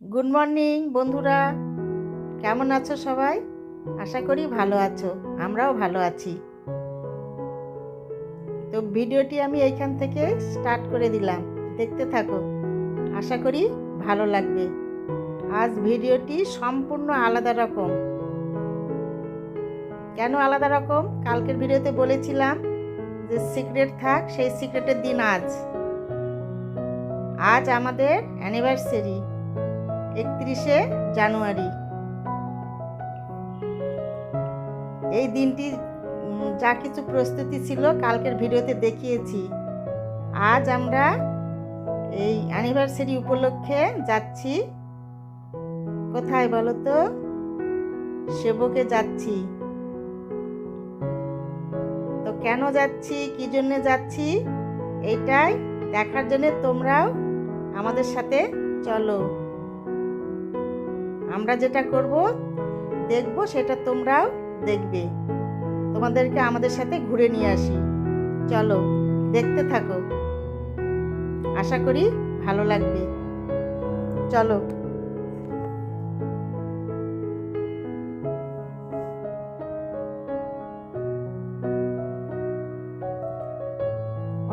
Good morning বন্ধুরা। কেমন আছো সবাই? আশা করি ভালো আছো। আমরাও ভালো আছি। তো ভিডিওটি আমি এইখান থেকে স্টার্ট করে দিলাম। দেখতে থাকো। আশা করি ভালো লাগবে। আজ ভিডিওটি সম্পূর্ণ আলাদা রকম। কেন আলাদা রকম? কালকের ভিডিওতে বলেছিলাম যে সিক্রেট থাক, সেই সিক্রেটের দিন আজ। আজ আমাদের অ্যানিভার্সারি। একত্রিশে জানুয়ারি। এই দিনটি যা কিছু প্রস্তুতি ছিল কালকের ভিডিওতে দেখিয়েছি। আজ আমরা এই অ্যানিভার্সারি উপলক্ষে যাচ্ছি। কোথায় বলো তো? সেবকে যাচ্ছি। তো কেন যাচ্ছি? কি জন্য যাচ্ছি? এইটাই দেখার জন্য তোমরাও আমাদের সাথে চলো। আমরা যেটা করব, দেখব, সেটা তোমরাও দেখবে। তোমাদেরকে আমাদের সাথে ঘুরে নিয়ে আসি। চলো, দেখতে থাকো। আশা করি ভালো লাগবে। চলো।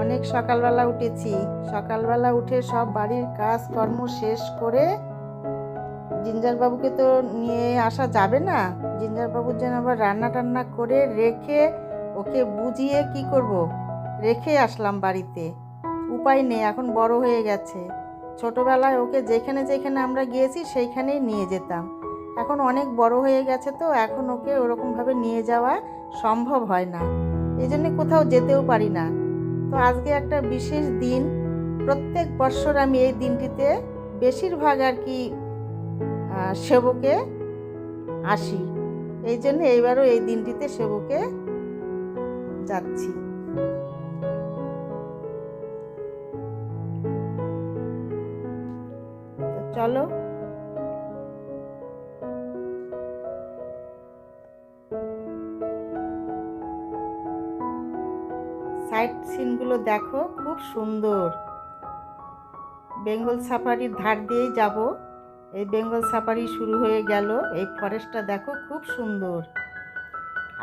অনেক সকালবেলা উঠেছি। সকালবেলা উঠে সব বাড়ির কাজকর্ম শেষ করে জিঞ্জার বাবুকে তো নিয়ে আসা যাবে না। জিঞ্জার বাবুর জন্য আবার রান্না টান্না করে রেখে ওকে বুঝিয়ে কি করব? রেখে আসলাম বাড়িতে। উপায় নেই, এখন বড় হয়ে গেছে। ছোটবেলায় ওকে যেখানে যেখানে আমরা গিয়েছি সেইখানেই নিয়ে যেতাম। এখন অনেক বড় হয়ে গেছে তো, এখন ওকে ওরকমভাবে নিয়ে যাওয়া সম্ভব হয় না। এই জন্যে কোথাও যেতেও পারি না। তো আজকে একটা বিশেষ দিন। প্রত্যেক বৎসর আমি এই দিনটিতে বেশিরভাগ আর কি সেবকে আসি। এই জন্য এইবারও এই দিনটিতে সেবকে যাচ্ছি। চলো। সাইড সিনগুলো দেখো, খুব সুন্দর। বেঙ্গল সাফারির ধার দিয়েই যাব। এই বেঙ্গল সাফারি শুরু হয়ে গেল। এই ফরেস্টটা দেখো খুব সুন্দর।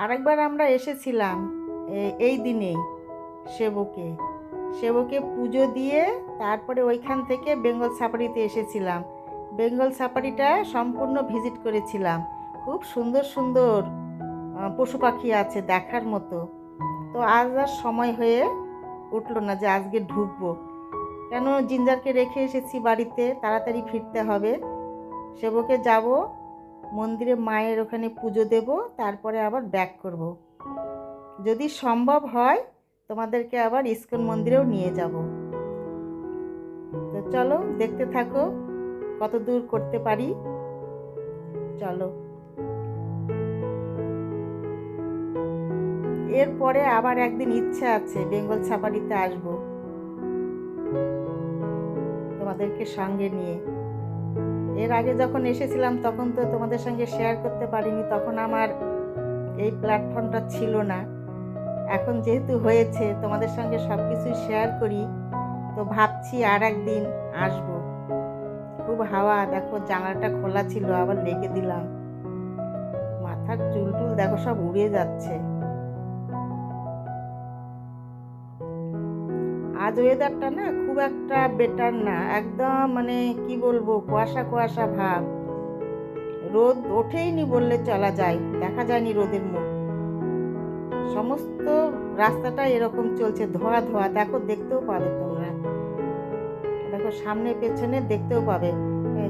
আরেকবার আমরা এসেছিলাম এই দিনেই সেবকে। সেবকে পুজো দিয়ে তারপরে ওইখান থেকে বেঙ্গল সাফারিতে এসেছিলাম। বেঙ্গল সাফারিটা সম্পূর্ণ ভিজিট করেছিলাম। খুব সুন্দর সুন্দর পশু পাখি আছে দেখার মতো। তো আজ আর সময় হয়ে উঠল না যে আজকে ঢুকবো। কেন জিঞ্জারকে রেখে এসেছি বাড়িতে? তাড়াতাড়ি ফিরতে হবে। সেবকে যাব, মন্দিরে মায়ের ওখানে পুজো দেব, তারপরে আবার ব্যাক করব। যদি সম্ভব হয়, তোমাদেরকে আবার ইস্কন মন্দিরেও নিয়ে যাব। তো চলো, দেখতে থাকো, কত দূর করতে পারি। চলো। এরপরে আবার একদিন ইচ্ছা আছে, বেঙ্গল সাফারিতে আসব। তোমাদেরকে সঙ্গে নিয়ে। এর আগে যখন এসেছিলাম, তখন তো তোমাদের সঙ্গে শেয়ার করতে পারিনি, তখন আমার এই প্ল্যাটফর্মটা ছিল না। এখন যেহেতু হয়েছে, তোমাদের সঙ্গে সব কিছুই শেয়ার করি, তো ভাবছি আর একদিন আসব। খুব হাওয়া, দেখো জানালাটা খোলা ছিল, আবার লেগে দিলাম। মাথার চুল টুল দেখো সব উড়ে যাচ্ছে। আজ ওয়েদারটা না খুব একটা বেটার না। একদম মানে কি বলব, কুয়াশা কুয়াশা ভাব। রোদ ওঠেইনি বললে চলা যায়, দেখা যায়নি রোদের মুখ। সমস্ত রাস্তাটা এরকম চলছে, ধোয়া ধোয়া। দেখো, দেখতেও পাবে তোমরা। দেখো, সামনে পেছনে দেখতেও পাবে।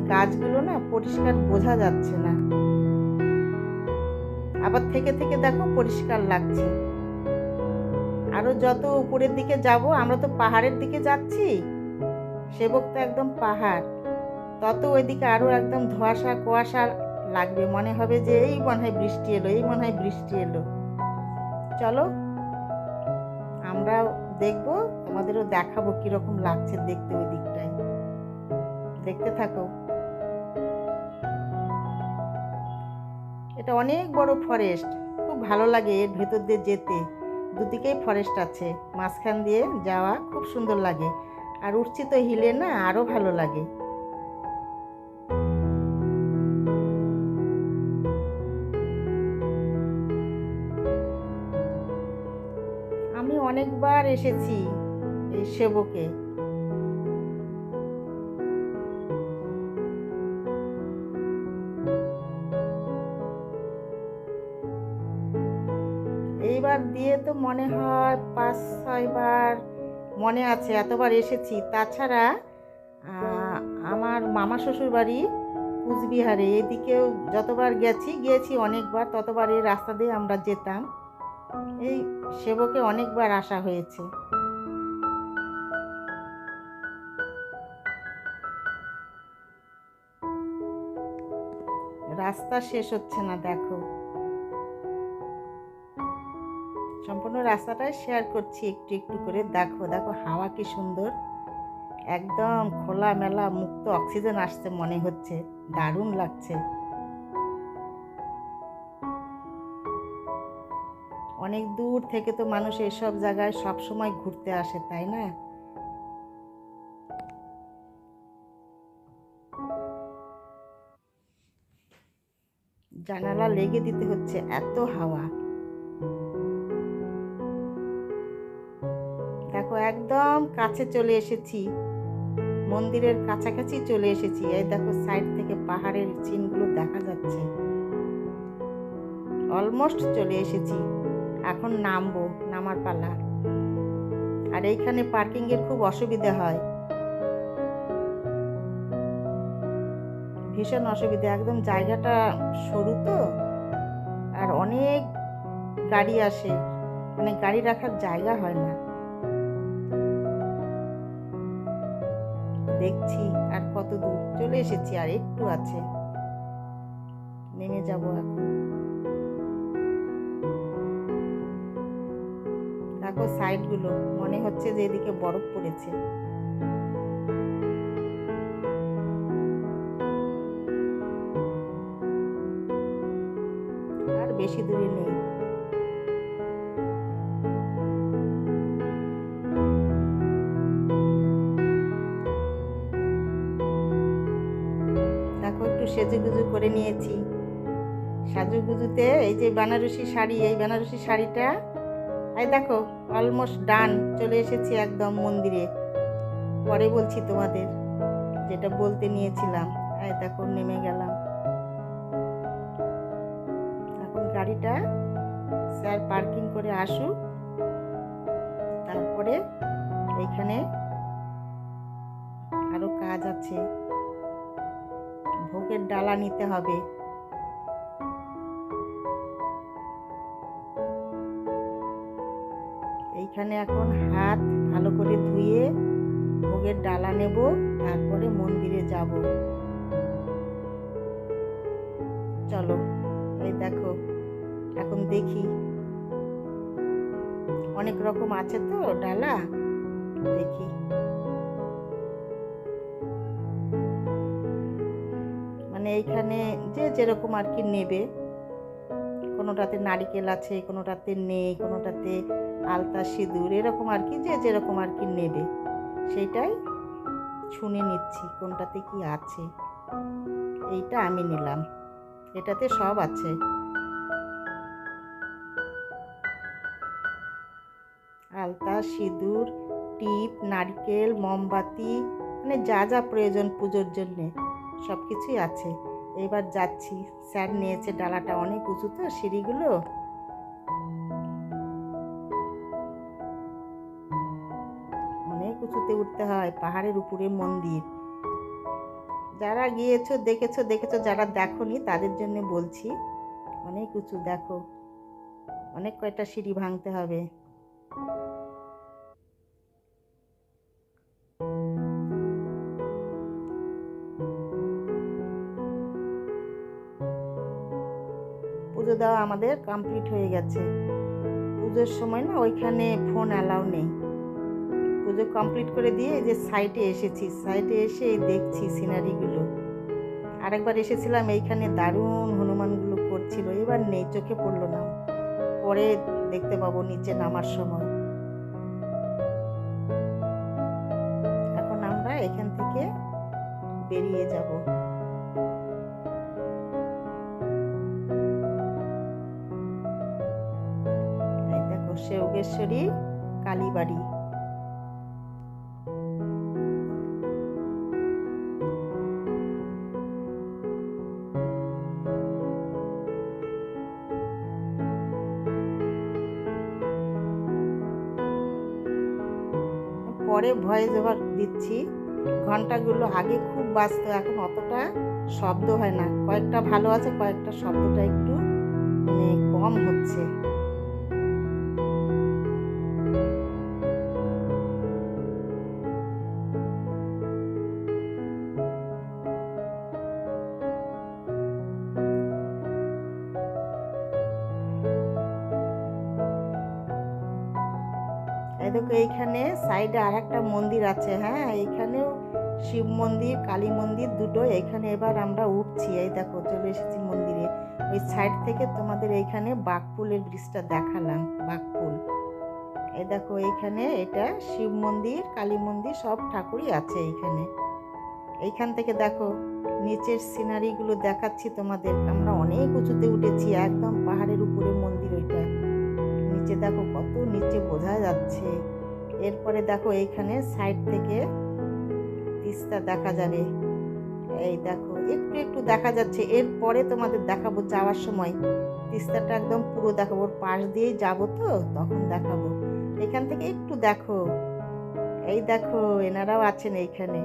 গাছগুলো না পরিষ্কার বোঝা যাচ্ছে না। আবার থেকে থেকে দেখো পরিষ্কার লাগছে। আরও যত উপরের দিকে যাব, আমরা তো পাহাড়ের দিকে যাচ্ছি। সেবক তো একদম পাহাড়। তত ওইদিকে আরও একদম ধোয়াশা, কুয়াশা লাগবে। মনে হবে যে এই মনে হয় বৃষ্টি এলো, এই মনে হয় বৃষ্টি এলো। চলো, আমরাও দেখব, তোমাদেরও দেখাবো কীরকম লাগছে দেখতে ওই দিকটায়। দেখতে থাকো। এটা অনেক বড় ফরেস্ট খুব ভালো লাগে এর ভেতর দিয়ে যেতে। দুদিকেই ফরেস্ট আছে। মাঝখান দিয়ে যাওয়া খুব সুন্দর লাগে। আর উঠছি তো হিলে না আরও ভালো লাগে। আমি অনেকবার এসেছি এই সেবকে। এইবার দিয়ে তো মনে হয় পাঁচ ছয়বার মনে আছে, এতবার এসেছি। তাছাড়া আমার মামা শ্বশুর বাড়ি কুচবিহারে, এদিকেও যতবার গেছি, গিয়েছি অনেকবার, ততবার এই রাস্তা দিয়ে আমরা যেতাম। এই সেবকে অনেকবার আসা হয়েছে। রাস্তা শেষ হচ্ছে না, দেখো। সম্পূর্ণ রাস্তাটাই শেয়ার করছি একটু একটু করে। দেখো দেখো হাওয়া কি সুন্দর। একদম খোলা মেলা মুক্ত অক্সিজেন আসছে মনে হচ্ছে। দারুণ লাগছে। অনেক দূর থেকে তো মানুষ এসব জায়গায় সব সময় ঘুরতে আসে, তাই না? জানালা লেগে দিতে হচ্ছে এত হাওয়া। একদম কাছে চলে এসেছি। মন্দিরের কাছাকাছি চলে এসেছি। এই দেখো, সাইড থেকে পাহাড়ের চিনগুলো দেখা যাচ্ছে। অলমোস্ট চলে এসেছি। এখন নামবো, নামার পালা। আর এইখানে পার্কিং এর খুব অসুবিধা হয়। ভীষণ অসুবিধা। একদম জায়গাটা সরু তো। আর অনেক গাড়ি আসে। মানে গাড়ি রাখার জায়গা হয় না। দেখছি আর কত দূর। চলে এসেছি আর একটু আছে। নেমে যাব এখন। দেখো সাইডগুলো মনে হচ্ছে যে এদিকে বরফ পড়েছে। সেজুগুজু করে নিয়েছি। সাজুগুজুতে এই যে বেনারসি শাড়ি, এই বেনারসি শাড়িটা, এই দেখো অলমোস্ট ডান চলে এসেছি একদম মন্দিরে। পরে বলছি তোমাদের, যেটা বলতে নিয়েছিলাম, এই দেখো, নেমে গেলাম। এখন গাড়িটা স্যার পার্কিং করে আসুক, তারপরে এইখানে আরও কাজ আছে। ভোগের ডালা নিতে হবে। এইখানে এখন হাত ভালো করে ধুয়ে ভোগের ডালা নেব, তারপরে মন্দিরে যাব। চলো, এই দেখো, এখন দেখি। অনেক রকম আছে তো ডালা? দেখি। এইখানে যে যেরকম আর কি নেবে। কোনোটাতে নারিকেল আছে, কোনোটাতে নেই, কোনোটাতে আলতা সিঁদুর, এরকম আর কি, যে যেরকম আর কি নেবে। সেইটাই শুনে নিচ্ছি, কোনটাতে কি আছে। এইটা আমি নিলাম। এটাতে সব আছে। আলতা, সিঁদুর, টিপ, নারকেল, মোমবাতি মানে যা যা প্রয়োজন পুজোর জন্যে। সব কিছুই আছে। এবার যাচ্ছি। স্যার নিয়েছে ডালাটা অনেক উঁচু তো, সিঁড়িগুলো। অনেক উঁচুতে উঠতে হয়, পাহাড়ের উপরে মন্দির। যারা গিয়েছো, দেখেছ দেখেছ, যারা দেখোনি, তাদের জন্য বলছি, অনেক উঁচু দেখো। অনেক কয়টা সিঁড়ি ভাঙতে হবে। আমাদের কমপ্লিট হয়ে গেছে। পুজোর সময় না ওইখানে ফোন অ্যালাউ নেই। পুজো কমপ্লিট করে দিয়ে যে সাইটে এসেছি। সাইটে এসে দেখছি সিনারিগুলো আরেকবার এসেছিলাম, এইখানে দারুণ হনুমানগুলো করছিল। এবার নেই, চোখে পড়ল না। পরে দেখতে পাবো নিচে নামার সময়। এখন আমরা এখান থেকে বেরিয়ে যাব। এই কালীবাড়ি। পরে ভয়েস ওভার দিচ্ছি। ঘন্টাগুলো আগে খুব বাজতো, এখন অতটা শব্দ হয় না। কয়েকটা ভালো আছে, কয়েকটা শব্দটা একটু মানে কম হচ্ছে। দেখো এইখানে সাইডে আর একটা মন্দির আছে হ্যাঁ? এইখানেও শিব মন্দির, কালী মন্দির দুটো। এখানে এবার আমরা উঠছি, এই দেখো চলে এসেছি মন্দিরে। ওই সাইড থেকে তোমাদের এইখানে বাঘপুলের ব্রিজটা দেখালাম বাঘপুল এই দেখো এইখানে এটা শিব মন্দির, কালী মন্দির, সব ঠাকুরই আছে এইখানে। এইখান থেকে দেখো নিচের সিনারিগুলো দেখাচ্ছি তোমাদের। আমরা অনেক উঁচুতে উঠেছি, একদম পাহাড়ের উপরে মন্দির। নিচে দেখো কত নিচে বোঝা যাচ্ছে। এরপরে দেখো এইখানে সাইড থেকে তিস্তা দেখা যাবে। এই দেখো, একটু একটু দেখা যাচ্ছে। এরপরে তোমাদের দেখাবো যাওয়ার সময়। তিস্তাটা একদম পুরো দেখাবো ওর পাশ দিয়েই যাব তো, তখন দেখাবো। এখান থেকে একটু দেখো। এই দেখো, এনারাও আছেন এইখানে।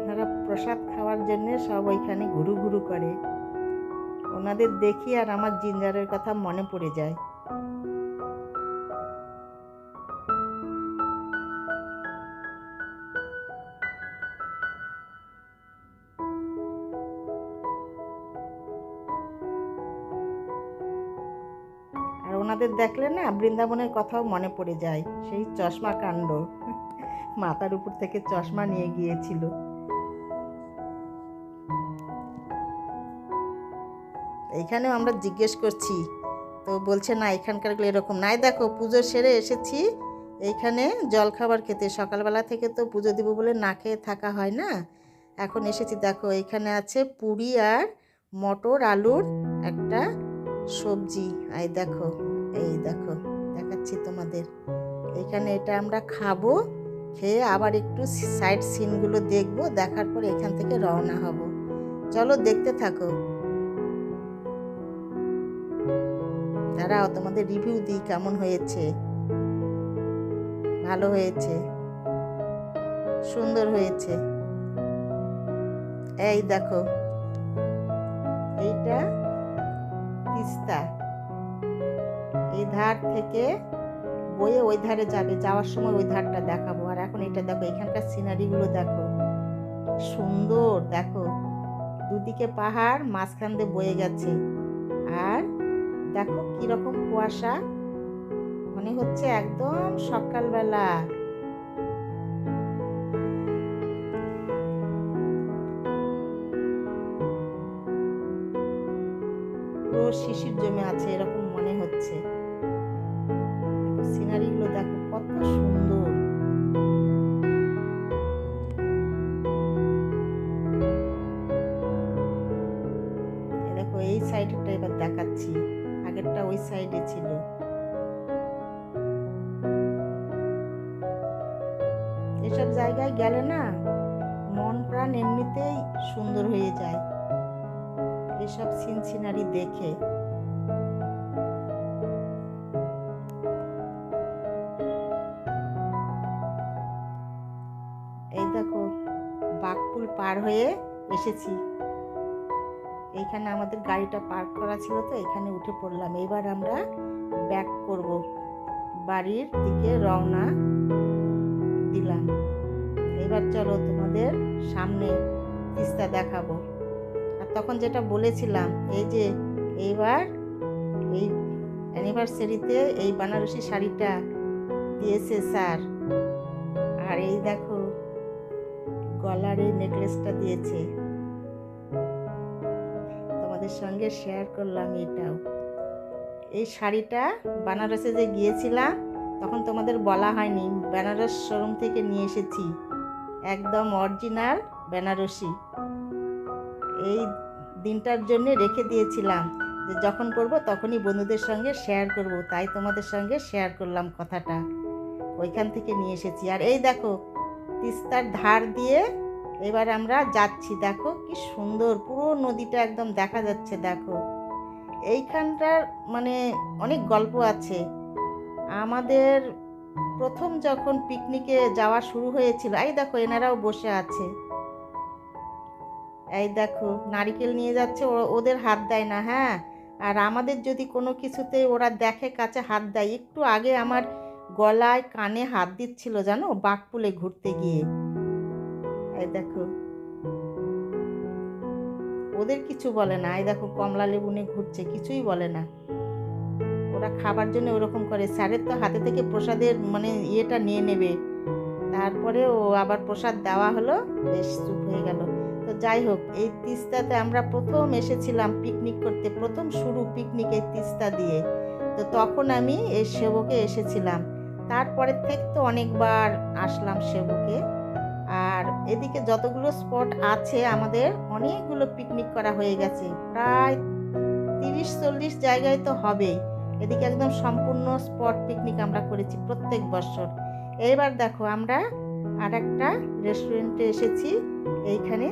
এনারা প্রসাদ খাওয়ার জন্য সব ওইখানে ঘুরু ঘুরু করে। ওনাদের দেখি আর আমার জিঞ্জারের কথা মনে পড়ে যায়। আর ওনাদের দেখলে না বৃন্দাবনের কথাও মনে পড়ে যায়, সেই চশমা কাণ্ড। মাথার উপর থেকে চশমা নিয়ে গিয়েছিল। এইখানেও আমরা জিজ্ঞেস করছি। তো বলছে, না, এখানকারগুলো এরকম নাই। দেখো, পুজো সেরে এসেছি। এইখানে জলখাবার খেতে, সকালবেলা থেকে তো পুজো দিব বলে না খেয়ে থাকা হয় না। এখন এসেছি, দেখো এখানে আছে পুরি আর মটর, আলুর একটা সবজি। এই দেখো এই দেখো, দেখাচ্ছি তোমাদের। এখানে এটা আমরা খাব, খেয়ে আবার একটু সাইড সিনগুলো দেখব, দেখার পর এখান থেকে রওনা হব। চলো দেখতে থাকো। দাঁড়াও, তোমাদের রিভিউ দিই কেমন হয়েছে। ভালো হয়েছে। সুন্দর হয়েছে। এই দেখো। এইটা তিস্তা। এই ধার থেকে বয়ে ওই ধারে যাবে। যাওয়ার সময় ওই ধারটা দেখাবো। আর এখন এটা দেখো, এখানকার সিনারিগুলো দেখো। সুন্দর, দেখো। দুদিকে পাহাড়, মাঝখান দিয়ে বয়ে গেছে। দেখো কীরকম কুয়াশা। মনে হচ্ছে একদম সকালবেলা। পুরো শিশির জমে আছে এরকম মনে হচ্ছে। এসব জায়গায় গেলে না মন প্রাণ এমনিতেই সুন্দর হয়ে যায়। এসব সিন সিনারি দেখে। এই দেখো, বাঘপুল পার হয়ে এসেছি। এইখানে আমাদের গাড়িটা পার্ক করা ছিল তো, এখানে উঠে পড়লাম। এবার আমরা ব্যাক করব। বাড়ির দিকে রওনা দিলাম এবার চলো তোমাদের সামনে তিস্তা দেখাবো। আর তখন যেটা বলেছিলাম, এই যে এইবার এই অ্যানিভার্সারিতে এই বানারসি শাড়িটা দিয়েছে স্যার। আর এই দেখো, গলার এই নেকলেসটা দিয়েছে। তোমাদের সঙ্গে শেয়ার করলাম এটাও। এই শাড়িটা বানারসে যে গিয়েছিলাম তখন তোমাদের বলা হয়নি, বেনারস শোরুম থেকে নিয়ে এসেছি। একদম অরিজিনাল বেনারসি। এই দিনটার জন্য রেখে দিয়েছিলাম যে যখন করব তখনই বন্ধুদের সঙ্গে শেয়ার করব, তাই তোমাদের সঙ্গে শেয়ার করলাম কথাটা। ওইখান থেকে নিয়ে এসেছি। আর এই দেখো, তিস্তার ধার দিয়ে এবার আমরা যাচ্ছি। দেখো কি সুন্দর, পুরো নদীটা একদম দেখা যাচ্ছে, দেখো। এইখানটার মানে অনেক গল্প আছে। আমাদের প্রথম যখন পিকনিকে যাওয়া শুরু হয়েছিল, এই দেখো এনারাও বসে আছে। এই দেখো, নারিকেল নিয়ে যাচ্ছে ওদের হাত দেয় না হ্যাঁ? আর আমাদের যদি কোনো কিছুতে ওরা দেখে কাছে হাত দেয়, একটু আগে আমার গলায় কানে হাত দিচ্ছিল, জানো? বাঘপুলে ঘুরতে গিয়ে। এই দেখো। ওদের কিছু বলে না, এই দেখো কমলা লেবু নিয়ে ঘুরছে, কিছুই বলে না। ওরা খাবার জন্য ওরকম করে। স্যারের তো হাতে থেকে প্রসাদের মানে ইয়েটা নিয়ে নেবে। তারপরে ও আবার প্রসাদ দেওয়া হলো, বেশ চুপ হয়ে গেল। তো যাই হোক, এই তিস্তাতে আমরা প্রথম এসেছিলাম পিকনিক করতে, প্রথম শুরু পিকনিক এই তিস্তা দিয়ে। তো তখন আমি এই সেবকে এসেছিলাম। তারপরের থেকে তো অনেকবার আসলাম সেবকে। আর এদিকে যতগুলো স্পট আছে, আমাদের অনেকগুলো পিকনিক করা হয়ে গেছে। প্রায় তিরিশ চল্লিশ জায়গায় তো হবেই। এদিকে একদম সম্পূর্ণ স্পট পিকনিক আমরা করেছি প্রত্যেক বছর। এবার দেখো আমরা আর একটা রেস্টুরেন্টে এসেছি, এইখানে